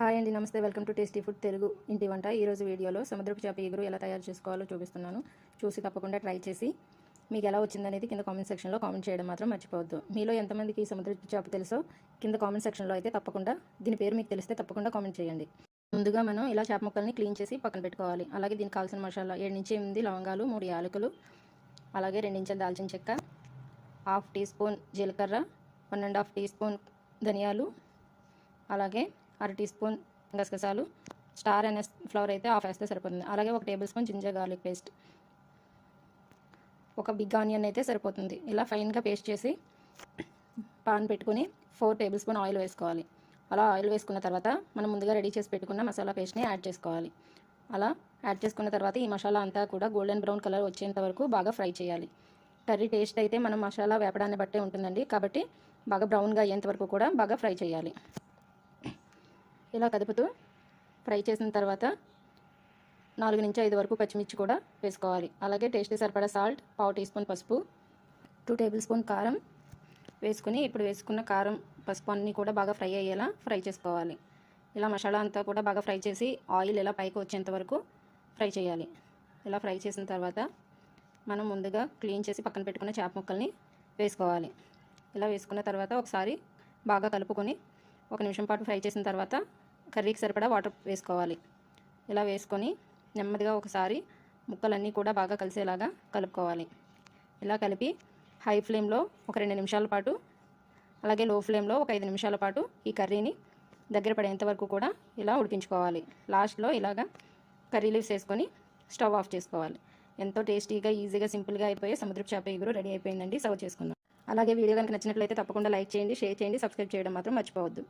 Hi అండి నమస్తే. Welcome to tasty food Telugu ఇంటి వంట. ఈరోజు వీడియోలో సముద్రపు చేప ఎగురు ఎలా తయారు చేసుకోవాలో చూపిస్తున్నాను. చూసి తప్పకుండా ట్రై చేసి మీకు ఎలా వచ్చిందనేది కింద కామెంట్ సెక్షన్లో కామెంట్ చేయడం మాత్రం మర్చిపోవద్దు. మీలో ఎంతమందికి ఈ సముద్రపు చేప తెలుసో కింద కామెంట్ సెక్షన్లో అయితే తప్పకుండా దీని పేరు మీకు తెలిస్తే తప్పకుండా కామెంట్ చేయండి. ముందుగా మనం ఇలా చేప ముక్కల్ని క్లీన్ చేసి పక్కన పెట్టుకోవాలి. అలాగే దీనికి కావాల్సిన మసాలా ఏడు నుంచి ఎనిమిది లవంగాలు మూడు యాలకులు అలాగే రెండించెల దాల్చిన చెక్క హాఫ్ టీ స్పూన్ జీలకర్ర one and half teaspoon ధనియాలు అలాగే అర టీ స్పూన్ గసగసాలు స్టార్ అనే ఫ్లవర్ అయితే ఆఫ్ వేస్తే సరిపోతుంది. అలాగే ఒక tablespoon ginger garlic paste. ఒక బిగ్ ఆనియన్ అయితే సరిపోతుంది. ఇలా ఫైన్గా పేస్ట్ చేసి పాన్ పెట్టుకుని ఫోర్ టేబుల్ స్పూన్ ఆయిల్ వేసుకోవాలి. అలా ఆయిల్ వేసుకున్న తర్వాత మనం ముందుగా రెడీ చేసి పెట్టుకున్న మసాలా పేస్ట్ని యాడ్ చేసుకోవాలి. అలా యాడ్ చేసుకున్న తర్వాత ఈ మసాలా అంతా కూడా గోల్డెన్ బ్రౌన్ కలర్ వచ్చేంత వరకు బాగా ఫ్రై చేయాలి. కర్రీ టేస్ట్ అయితే మనం మసాలా వేపడాన్ని బట్టే ఉంటుందండి. కాబట్టి బాగా బ్రౌన్గా అయ్యేంత వరకు కూడా బాగా ఫ్రై చేయాలి. ఇలా కదుపుతూ ఫ్రై చేసిన తర్వాత నాలుగు నుంచి ఐదు వరకు పచ్చిమిర్చి కూడా వేసుకోవాలి. అలాగే టేస్టీ సరిపడా సాల్ట్ పావు టీ స్పూన్ పసుపు టూ టేబుల్ స్పూన్ కారం వేసుకుని ఇప్పుడు వేసుకున్న కారం పసుపు అన్నీ కూడా బాగా ఫ్రై అయ్యేలా ఫ్రై చేసుకోవాలి. ఇలా మసాలా అంతా కూడా బాగా ఫ్రై చేసి ఆయిల్ ఇలా పైకి వచ్చేంత వరకు ఫ్రై చేయాలి. ఇలా ఫ్రై చేసిన తర్వాత మనం ముందుగా క్లీన్ చేసి పక్కన పెట్టుకున్న చేప ముక్కల్ని వేసుకోవాలి. ఇలా వేసుకున్న తర్వాత ఒకసారి బాగా కలుపుకొని ఒక నిమిషం పాటు ఫ్రై చేసిన తర్వాత కర్రీకి సరిపడా వాటర్ వేసుకోవాలి. ఇలా వేసుకొని నెమ్మదిగా ఒకసారి ముక్కలన్నీ కూడా బాగా కలిసేలాగా కలుపుకోవాలి. ఇలా కలిపి హై ఫ్లేమ్లో ఒక రెండు నిమిషాల పాటు అలాగే లో ఫ్లేమ్లో ఒక ఐదు నిమిషాల పాటు ఈ కర్రీని దగ్గర పడేంత వరకు కూడా ఇలా ఉడికించుకోవాలి. లాస్ట్లో ఇలాగా కర్రీ లీవ్స్ వేసుకొని స్టవ్ ఆఫ్ చేసుకోవాలి. ఎంతో టేస్టీగా ఈజీగా సింపుల్గా అయిపోయే సముద్రపు చేప ఎగురు రెడీ అయిపోయిందండి. సర్వ్ చేసుకుందాం. అలాగే వీడియో కనుక నచ్చినట్లయితే తప్పకుండా లైక్ చేయండి షేర్ చేయండి సబ్స్క్రైబ్ చేయడం మాత్రం మర్చిపోవద్దు.